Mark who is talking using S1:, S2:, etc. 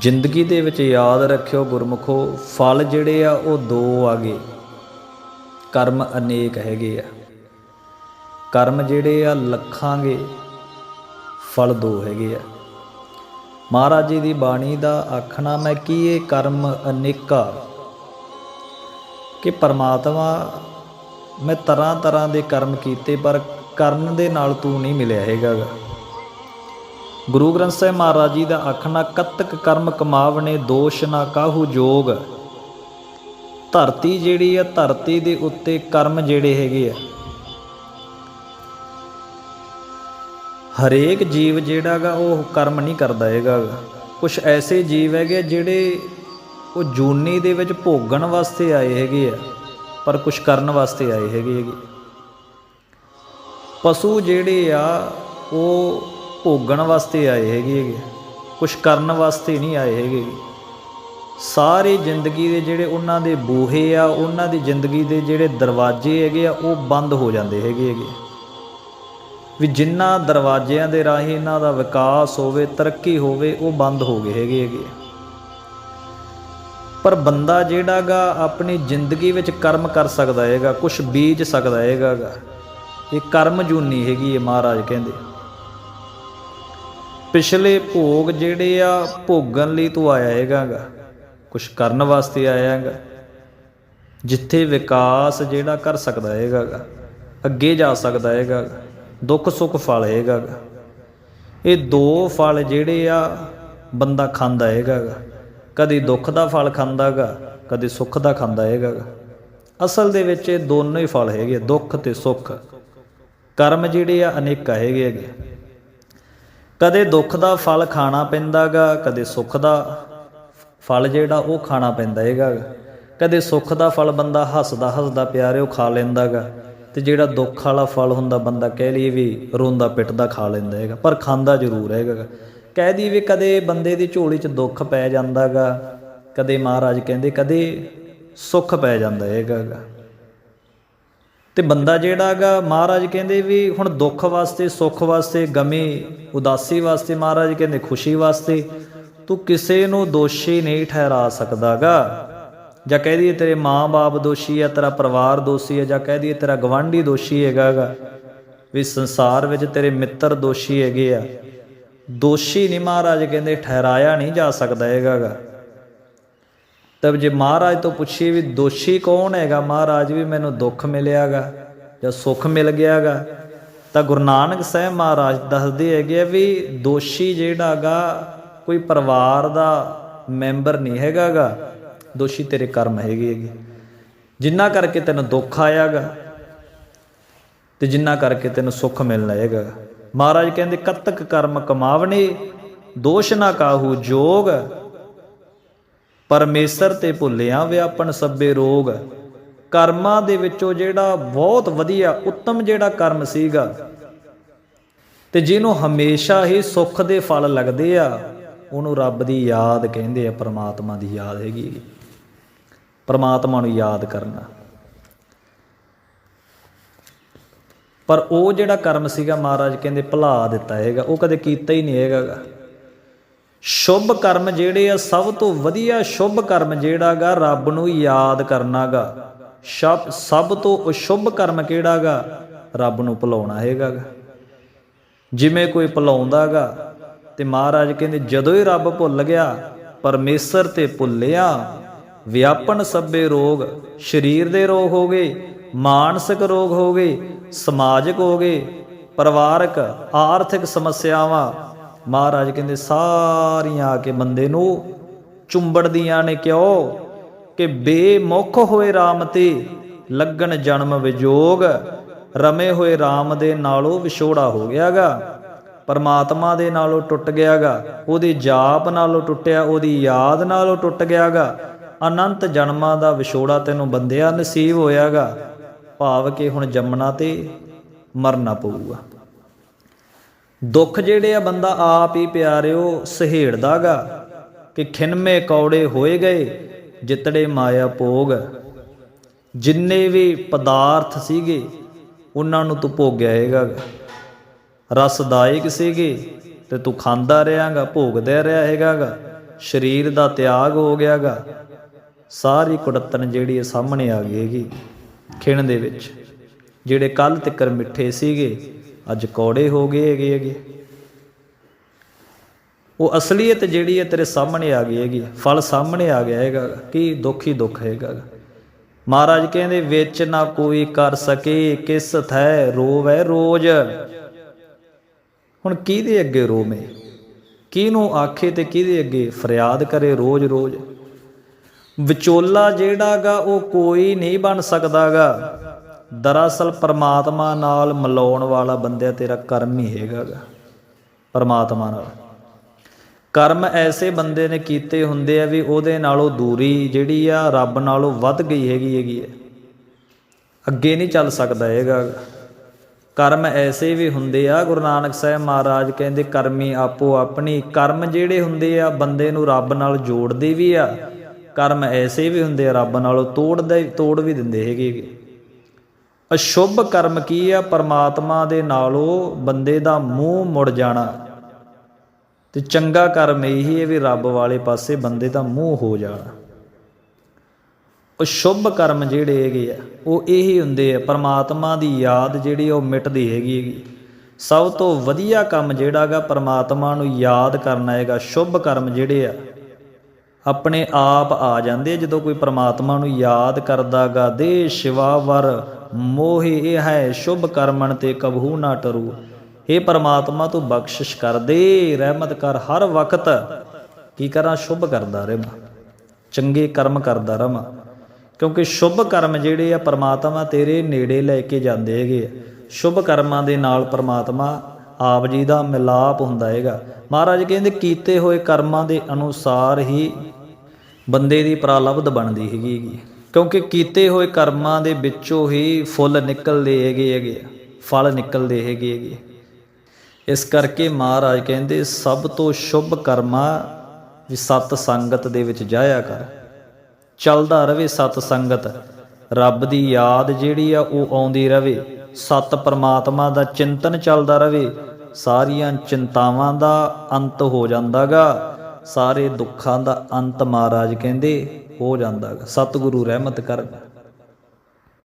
S1: ਜ਼ਿੰਦਗੀ ਦੇ ਵਿੱਚ ਯਾਦ ਰੱਖਿਓ ਗੁਰਮੁਖੋ, ਫਲ ਜਿਹੜੇ ਆ ਉਹ ਦੋ ਆਗੇ। ਕਰਮ ਅਨੇਕ ਹੈਗੇ ਆ। ਕਰਮ ਜਿਹੜੇ ਆ ਲੱਖਾਂਗੇ, ਫਲ ਦੋ ਹੈਗੇ ਆ। ਮਹਾਰਾਜ ਜੀ ਦੀ ਬਾਣੀ ਦਾ ਆਖਣਾ, ਮੈਂ ਕੀ ਇਹ ਕਰਮ ਅਨੇਕਾ? ਕਿ ਪਰਮਾਤਮਾ, ਮੈਂ ਤਰ੍ਹਾਂ ਤਰ੍ਹਾਂ ਦੇ ਕਰਮ ਕੀਤੇ, ਪਰ ਕਰਨ ਦੇ ਨਾਲ ਤੂੰ ਨਹੀਂ ਮਿਲਿਆ ਹੈਗਾ ਗਾ। ਗੁਰੂ ਗ੍ਰੰਥ ਸਾਹਿਬ ਮਹਾਰਾਜ ਜੀ ਦਾ ਆਖਣਾ ਕਤਕ ਕਰਮ ਕਮਾਵਣੇ ਦੋਸ਼ ਨਾ ਕਾਹੂ ਜੋਗ। ਧਰਤੀ ਜਿਹੜੀ ਆ, ਧਰਤੀ ਦੇ ਉੱਤੇ ਕਰਮ ਜਿਹੜੇ ਹੈਗੇ ਆ। ਹਰੇਕ ਜੀਵ ਜਿਹੜਾਗਾ ਉਹ ਕਰਮ ਨਹੀਂ ਕਰਦਾ ਹੈਗਾ ਕੁਝ ਐਸੇ ਜੀਵ ਹੈਗੇ ਜਿਹੜੇ ਉਹ ਜੂਨੀ ਦੇ ਵਿੱਚ ਭੋਗਣ ਵਾਸਤੇ ਆਏ ਹੈਗੇ ਆ, ਪਰ ਕੁਝ ਕਰਨ ਵਾਸਤੇ ਆਏ ਹੈਗੇ ਹੈਗੇ। ਪਸ਼ੂ ਜਿਹੜੇ ਆ, ਉਹ ਭੋਗਣ ਵਾਸਤੇ ਆਏ ਹੈਗੇ ਹੈਗੇ। ਕੁਝ ਕਰਨ ਵਾਸਤੇ ਨਹੀਂ ਆਏ ਹੈਗੇ ਸਾਰੇ ਜ਼ਿੰਦਗੀ ਦੇ ਜਿਹੜੇ ਉਹਨਾਂ ਦੇ ਬੂਹੇ ਆ, ਉਹਨਾਂ ਦੀ ਜ਼ਿੰਦਗੀ ਦੇ ਜਿਹੜੇ ਦਰਵਾਜ਼ੇ ਹੈਗੇ ਆ, ਉਹ ਬੰਦ ਹੋ ਜਾਂਦੇ ਹੈਗੇ ਹੈਗੇ। ਵੀ ਜਿੰਨਾ ਦਰਵਾਜ਼ਿਆਂ ਦੇ ਰਾਹੀਂ ਇਹਨਾਂ ਦਾ ਵਿਕਾਸ ਹੋਵੇ, ਤਰੱਕੀ ਹੋਵੇ, ਉਹ ਬੰਦ ਹੋ ਗਏ ਹੈਗੇ ਹੈਗੇ। ਪਰ ਬੰਦਾ ਜਿਹੜਾਗਾ ਆਪਣੀ ਜ਼ਿੰਦਗੀ ਵਿੱਚ ਕਰਮ ਕਰ ਸਕਦਾ ਹੈਗਾ ਕੁਝ ਬੀਜ ਸਕਦਾ ਹੈਗਾ ਇਹ ਕਰਮ ਜੂਨੀ ਹੈਗੀ ਹੈ ਮਹਾਰਾਜ ਕਹਿੰਦੇ। ਪਿਛਲੇ ਭੋਗ ਜਿਹੜੇ ਆ ਭੋਗਣ ਲਈ ਤੂੰ ਆਇਆ ਹੈਗਾਗਾ। ਕੁਝ ਕਰਨ ਵਾਸਤੇ ਆਇਆ ਹੈਗਾ। ਜਿੱਥੇ ਵਿਕਾਸ ਜਿਹੜਾ ਕਰ ਸਕਦਾ ਹੈਗਾਗਾ। ਅੱਗੇ ਜਾ ਸਕਦਾ ਹੈਗਾਗਾ। ਦੁੱਖ ਸੁੱਖ ਫਲ ਹੈਗਾਗਾ। ਇਹ ਦੋ ਫਲ ਜਿਹੜੇ ਆ ਬੰਦਾ ਖਾਂਦਾ ਹੈਗਾਗਾ। ਕਦੇ ਦੁੱਖ ਦਾ ਫਲ ਖਾਂਦਾਗਾ ਕਦੇ ਸੁੱਖ ਦਾ ਖਾਂਦਾ ਹੈਗਾਗਾ। ਅਸਲ ਦੇ ਵਿੱਚ ਇਹ ਦੋਨੋਂ ਹੀ ਫਲ ਹੈਗੇ ਆ, ਦੁੱਖ ਤੇ ਸੁੱਖ। ਕਰਮ ਜਿਹੜੇ ਆ ਅਨੇਕਾਂ ਹੈਗੇ ਹੈਗੇ। ਕਦੇ ਦੁੱਖ ਦਾ ਫਲ ਖਾਣਾ ਪੈਂਦਾਗਾ, ਕਦੇ ਸੁੱਖ ਦਾ ਫਲ ਜਿਹੜਾ ਉਹ ਖਾਣਾ ਪੈਂਦਾ ਹੈਗਾ ਕਦੇ ਸੁੱਖ ਦਾ ਫਲ ਬੰਦਾ ਹੱਸਦਾ ਹੱਸਦਾ ਪਿਆਰੇ ਉਹ ਖਾ ਲੈਂਦਾਗਾ ਤੇ ਜਿਹੜਾ ਦੁੱਖ ਵਾਲਾ ਫਲ ਹੁੰਦਾ ਬੰਦਾ ਕਹਿ ਲਈਏ ਵੀ ਰੋਂਦਾ ਪਿੱਟਦਾ ਖਾ ਲੈਂਦਾ ਹੈਗਾ, ਪਰ ਖਾਂਦਾ ਜ਼ਰੂਰ ਹੈਗਾ ਕਹਿ ਦਈਏ ਵੀ ਕਦੇ ਬੰਦੇ ਦੀ ਝੋਲੀ 'ਚ ਦੁੱਖ ਪੈ ਜਾਂਦਾਗਾ, ਕਦੇ ਮਹਾਰਾਜ ਕਹਿੰਦੇ ਕਦੇ ਸੁੱਖ ਪੈ ਜਾਂਦਾ ਹੈਗਾ ਗਾ। ਤੇ ਬੰਦਾ ਜਿਹੜਾ ਹੈਗਾ ਮਹਾਰਾਜ ਕਹਿੰਦੇ ਵੀ ਹੁਣ ਦੁੱਖ ਵਾਸਤੇ, ਸੁੱਖ ਵਾਸਤੇ, ਗਮੀ, ਉਦਾਸੀ ਵਾਸਤੇ ਮਹਾਰਾਜ ਕਹਿੰਦੇ, ਖੁਸ਼ੀ ਵਾਸਤੇ ਤੂੰ ਕਿਸੇ ਨੂੰ ਦੋਸ਼ੀ ਨਹੀਂ ਠਹਿਰਾ ਸਕਦਾਗਾ। ਜਾਂ ਕਹਿ ਦਈਏ ਤੇਰੇ ਮਾਂ-ਬਾਪ ਦੋਸ਼ੀ ਹੈ ਤੇਰਾ ਪਰਿਵਾਰ ਦੋਸ਼ੀ ਹੈ ਜਾਂ ਕਹਿ ਦਈਏ ਤੇਰਾ ਗਵਾਂਢੀ ਦੋਸ਼ੀ ਹੈਗਾਗਾ, ਵੀ ਸੰਸਾਰ ਵਿੱਚ ਤੇਰੇ ਮਿੱਤਰ ਦੋਸ਼ੀ ਹੈਗੇ ਆ। ਦੋਸ਼ੀ ਨਹੀਂ ਮਹਾਰਾਜ ਕਹਿੰਦੇ, ਠਹਿਰਾਇਆ ਨਹੀਂ ਜਾ ਸਕਦਾ ਹੈਗਾਗਾ। ਤਬ ਜੇ ਮਹਾਰਾਜ ਤੋਂ ਪੁੱਛੀਏ ਵੀ ਦੋਸ਼ੀ ਕੌਣ ਹੈਗਾ, ਮਹਾਰਾਜ ਵੀ ਮੈਨੂੰ ਦੁੱਖ ਮਿਲਿਆਗਾ ਜਾਂ ਸੁੱਖ ਮਿਲ ਗਿਆਗਾ, ਤਾਂ ਗੁਰੂ ਨਾਨਕ ਸਾਹਿਬ ਮਹਾਰਾਜ ਦੱਸਦੇ ਹੈਗੇ ਆ ਵੀ ਦੋਸ਼ੀ ਜਿਹੜਾਗਾ, ਕੋਈ ਪਰਿਵਾਰ ਦਾ ਮੈਂਬਰ ਨਹੀਂ ਹੈਗਾਗਾ, ਦੋਸ਼ੀ ਤੇਰੇ ਕਰਮ ਹੈਗੇ ਹੈਗੇ। ਜਿੰਨਾ ਕਰਕੇ ਤੈਨੂੰ ਦੁੱਖ ਆਇਆਗਾ ਤੇ ਜਿੰਨਾ ਕਰਕੇ ਤੈਨੂੰ ਸੁੱਖ ਮਿਲਣਾ ਹੈਗਾ। ਮਹਾਰਾਜ ਕਹਿੰਦੇ, ਕਤਕ ਕਰਮ ਕਮਾਵਣੇ, ਦੋਸ਼ ਨਾ ਕਾਹੂ ਜੋਗ ਪਰਮੇਸ਼ਰ ਤੇ ਭੁੱਲਿਆ ਵਿਆਪਨ ਸਭੇ ਰੋਗ। ਕਰਮਾਂ ਦੇ ਵਿੱਚੋਂ ਜਿਹੜਾ ਬਹੁਤ ਵਧੀਆ, ਉੱਤਮ ਜਿਹੜਾ ਕਰਮ ਸੀਗਾ, ਤੇ ਜਿਹਨੂੰ ਹਮੇਸ਼ਾ ਹੀ ਸੁੱਖ ਦੇ ਫਲ ਲੱਗਦੇ ਆ, ਉਹਨੂੰ ਰੱਬ ਦੀ ਯਾਦ ਕਹਿੰਦੇ ਆ, ਪ੍ਰਮਾਤਮਾ ਦੀ ਯਾਦ ਹੈਗੀ। ਪ੍ਰਮਾਤਮਾ ਨੂੰ ਯਾਦ ਕਰਨਾ। ਪਰ ਉਹ ਜਿਹੜਾ ਕਰਮ ਸੀਗਾ, ਮਹਾਰਾਜ ਕਹਿੰਦੇ ਭੁਲਾ ਦਿੱਤਾ ਹੈਗਾ, ਉਹ ਕਦੇ ਕੀਤਾ ਹੀ ਨਹੀਂ ਹੈਗਾ ਸ਼ੁਭ ਕਰਮ ਜਿਹੜੇ ਆ, ਸਭ ਤੋਂ ਵਧੀਆ ਸ਼ੁਭ ਕਰਮ ਜਿਹੜਾਗਾ, ਰੱਬ ਨੂੰ ਯਾਦ ਕਰਨਾਗਾ। ਸ਼ਬ, ਸਭ ਤੋਂ ਅਸ਼ੁਭ ਕਰਮ ਕਿਹੜਾਗਾ? ਰੱਬ ਨੂੰ ਭੁਲਾਉਣਾ ਹੈਗਾਗਾ। ਜਿਵੇਂ ਕੋਈ ਭੁਲਾਉਂਦਾਗਾ ਤੇ ਮਹਾਰਾਜ ਕਹਿੰਦੇ, ਜਦੋਂ ਹੀ ਰੱਬ ਭੁੱਲ ਗਿਆ, ਪਰਮੇਸ਼ਰ ਤੇ ਭੁੱਲਿਆ, ਵਿਆਪਨ ਸਭੇ ਰੋਗ, ਸਰੀਰ ਦੇ ਰੋਗ ਹੋ ਗਏ, ਮਾਨਸਿਕ ਰੋਗ ਹੋ ਗਏ, ਸਮਾਜਿਕ ਹੋ ਗਏ, ਪਰਿਵਾਰਕ, ਆਰਥਿਕ ਸਮੱਸਿਆਵਾਂ ਮਹਾਰਾਜ ਕਹਿੰਦੇ, ਸਾਰੀਆਂ ਆ ਕੇ ਬੰਦੇ ਨੂੰ ਚੁੰਬੜਦੀਆਂ ਨੇ ਕਿਉਂ? ਕਿ ਬੇਮੁਖ ਹੋਏ RAM ਤੇ ਲੱਗਣ ਜਨਮ ਵਿਜੋਗ, ਰਮੇ ਹੋਏ RAM ਦੇ ਨਾਲੋਂ ਵਿਛੋੜਾ ਹੋ ਗਿਆਗਾ, ਪਰਮਾਤਮਾ ਦੇ ਨਾਲੋਂ ਟੁੱਟ ਗਿਆਗਾ, ਉਹਦੇ ਜਾਪ ਨਾਲੋਂ ਟੁੱਟਿਆ, ਉਹਦੀ ਯਾਦ ਨਾਲੋਂ ਟੁੱਟ ਗਿਆਗਾ, ਅਨੰਤ ਜਨਮਾਂ ਦਾ ਵਿਛੋੜਾ ਤੈਨੂੰ ਬੰਦਿਆ ਨਸੀਬ ਹੋਇਆਗਾ, ਭਾਵ ਕਿ ਹੁਣ ਜੰਮਣਾ ਤੇ ਮਰਨਾ ਪਊਗਾ। ਦੁੱਖ ਜਿਹੜੇ ਆ ਬੰਦਾ ਆਪ ਹੀ ਪਿਆਰਿਓ ਸਹੇੜਦਾਗਾ ਕਿ ਖਿੰਮੇ ਕੌੜੇ ਹੋਏ ਗਏ, ਜਿਤੜੇ ਮਾਇਆ ਭੋਗ। ਜਿੰਨੇ ਵੀ ਪਦਾਰਥ ਸੀਗੇ, ਉਹਨਾਂ ਨੂੰ ਤੂੰ ਭੋਗਿਆ ਹੈਗਾ ਰਸਦਾਇਕ ਸੀਗੇ, ਤੇ ਤੂੰ ਖਾਂਦਾ ਰਿਹਾਗਾ, ਭੋਗਦਾ ਰਿਹਾ ਹੈਗਾਗਾ ਸਰੀਰ ਦਾ ਤਿਆਗ ਹੋ ਗਿਆਗਾ। ਸਾਰੀ ਕੁੜੱਤਨ ਜਿਹੜੀ ਇਹ ਸਾਹਮਣੇ ਆ ਗਈ ਹੈਗੀ। ਖਿਣ ਦੇ ਵਿੱਚ, ਜਿਹੜੇ ਕੱਲ ਤਿੱਕਰ ਮਿੱਠੇ ਸੀਗੇ ਅੱਜ ਕੌੜੇ ਹੋ ਗਏ ਹੈਗੇ ਹੈਗੇ। ਉਹ ਅਸਲੀਅਤ ਜਿਹੜੀ ਹੈ ਤੇਰੇ ਸਾਹਮਣੇ ਆ ਗਈ ਹੈਗੀ। ਫਲ ਸਾਹਮਣੇ ਆ ਗਿਆ ਹੈਗਾ। ਕੀ ਦੁੱਖ ਹੀ ਦੁੱਖ ਹੈਗਾ ਮਹਾਰਾਜ ਕਹਿੰਦੇ, ਵਿੱਚ ਨਾ ਕੋਈ ਕਰ ਸਕੇ, ਕਿਸ ਥੈ ਰੋਵੈ ਰੋਜ। ਹੁਣ ਕਿਹਦੇ ਅੱਗੇ ਰੋਵੇਂ? ਕਿਹਨੂੰ ਆਖੇ ਤੇ ਕਿਹਦੇ ਅੱਗੇ ਫਰਿਆਦ ਕਰੇ ਰੋਜ਼-ਰੋਜ਼ ਵਿਚੋਲਾ ਜਿਹੜਾਗਾ ਉਹ ਕੋਈ ਨਹੀਂ ਬਣ ਸਕਦਾਗਾ ਦਰਅਸਲ ਪਰਮਾਤਮਾ ਨਾਲ ਮਿਲਾਉਣ ਵਾਲਾ ਬੰਦਿਆ ਤੇਰਾ ਕਰਮ ਹੀ ਹੈਗਾਗਾ, ਪਰਮਾਤਮਾ ਨਾਲ। ਕਰਮ ਐਸੇ ਬੰਦੇ ਨੇ ਕੀਤੇ ਹੁੰਦੇ ਆ ਵੀ ਉਹਦੇ ਨਾਲੋਂ ਦੂਰੀ ਜਿਹੜੀ ਆ ਰੱਬ ਨਾਲੋਂ ਵੱਧ ਗਈ ਹੈਗੀ ਹੈਗੀ ਹੈ ਅੱਗੇ ਨਹੀਂ ਚੱਲ ਸਕਦਾ ਹੈਗਾ ਕਰਮ ਐਸੇ ਵੀ ਹੁੰਦੇ ਆ, ਗੁਰੂ ਨਾਨਕ ਸਾਹਿਬ ਮਹਾਰਾਜ ਕਹਿੰਦੇ ਕਰਮੀ ਆਪੋ ਆਪਣੀ, ਕਰਮ ਜਿਹੜੇ ਹੁੰਦੇ ਆ ਬੰਦੇ ਨੂੰ ਰੱਬ ਨਾਲ ਜੋੜਦੇ ਵੀ ਆ, ਕਰਮ ਐਸੇ ਵੀ ਹੁੰਦੇ ਆ, ਰੱਬ ਨਾਲੋਂ ਤੋੜਦੇ, ਤੋੜ ਵੀ ਦਿੰਦੇ ਹੈਗੇ ਅਸ਼ੁਭ ਕਰਮ ਕੀ ਆ? ਪਰਮਾਤਮਾ ਦੇ ਨਾਲੋਂ ਬੰਦੇ ਦਾ ਮੂੰਹ ਮੁੜ ਜਾਣਾ। ਤੇ ਚੰਗਾ ਕਰਮ ਇਹੀ ਹੈ ਵੀ ਰੱਬ ਵਾਲੇ ਪਾਸੇ ਬੰਦੇ ਦਾ ਮੂੰਹ ਹੋ ਜਾਣਾ। ਉਹ ਕਰਮ ਜਿਹੜੇ ਹੈਗੇ ਆ, ਉਹ ਇਹੀ ਹੁੰਦੇ ਆ। ਪਰਮਾਤਮਾ ਦੀ ਯਾਦ ਜਿਹੜੀ ਉਹ ਮਿਟਦੀ ਹੈਗੀ ਹੈਗੀ। ਸਭ ਤੋਂ ਵਧੀਆ ਕੰਮ ਜਿਹੜਾਗਾ ਪਰਮਾਤਮਾ ਨੂੰ ਯਾਦ ਕਰਨਾ ਹੈਗਾ। ਸ਼ੁਭ ਕਰਮ ਜਿਹੜੇ ਆ, ਆਪਣੇ ਆਪ ਆ ਜਾਂਦੇ ਆ। ਜਦੋਂ ਕੋਈ ਪਰਮਾਤਮਾ ਨੂੰ ਯਾਦ ਕਰਦਾਗਾ ਦੇ ਸ਼ਿਵਾ, ਵਰ ਮੋਹਿ ਇਹ ਹੈ, ਸ਼ੁਭ ਕਰਮਣ ਤੇ ਕਬਹੂ ਨਾ ਟਰੂ। हे ਪਰਮਾਤਮਾ, ਤੂੰ ਬਖਸ਼ਿਸ਼ ਕਰ ਦੇ, ਰਹਿਮਤ ਕਰ ਹਰ ਵਕਤ। ਕੀ ਕਰਾਂ? ਸ਼ੁਭ ਕਰਦਾ ਰਹਾਂ ਚੰਗੇ ਕਰਮ ਕਰਦਾ ਰਹਾਂ ਕਿਉਂਕਿ ਸ਼ੁਭ ਕਰਮ ਜਿਹੜੇ ਆ, ਪਰਮਾਤਮਾ ਤੇਰੇ ਨੇੜੇ ਲੈ ਕੇ ਜਾਂਦੇ ਹੈਗੇ ਆ। ਸ਼ੁਭ ਕਰਮਾਂ ਦੇ ਨਾਲ ਪਰਮਾਤਮਾ ਆਪ ਜੀ ਦਾ ਮਿਲਾਪ ਹੁੰਦਾ ਹੈਗਾ। ਮਹਾਰਾਜ ਕਹਿੰਦੇ, ਕੀਤੇ ਹੋਏ ਕਰਮਾਂ ਦੇ ਅਨੁਸਾਰ ਹੀ ਬੰਦੇ ਦੀ ਪ੍ਰਾਲਬਧ ਬਣਦੀ ਹੈਗੀ। ਕਿਉਂਕਿ ਕੀਤੇ ਹੋਏ ਕਰਮਾਂ ਦੇ ਵਿੱਚੋਂ ਹੀ ਫੁੱਲ ਨਿਕਲਦੇ ਹੈਗੇ ਹੈਗੇ ਫਲ ਨਿਕਲਦੇ ਹੈਗੇ ਹੈਗੇ ਇਸ ਕਰਕੇ ਮਹਾਰਾਜ ਕਹਿੰਦੇ, ਸਭ ਤੋਂ ਸ਼ੁਭ ਕਰਮਾ ਵੀ ਸਤ ਸੰਗਤ ਦੇ ਵਿੱਚ ਜਾਇਆ ਕਰ। ਚੱਲਦਾ ਰਵੇ ਸਤ ਸੰਗਤ, ਰੱਬ ਦੀ ਯਾਦ ਜਿਹੜੀ ਆ ਉਹ ਆਉਂਦੀ ਰਵੇ। ਸਤ ਪਰਮਾਤਮਾ ਦਾ ਚਿੰਤਨ ਚੱਲਦਾ ਰਵੇ, ਸਾਰੀਆਂ ਚਿੰਤਾਵਾਂ ਦਾ ਅੰਤ ਹੋ ਜਾਂਦਾਗਾ। ਸਾਰੇ ਦੁੱਖਾਂ ਦਾ ਅੰਤ ਮਹਾਰਾਜ ਕਹਿੰਦੇ ਹੋ ਜਾਂਦਾ ਸਤਿਗੁਰੂ ਰਹਿਮਤ ਕਰ।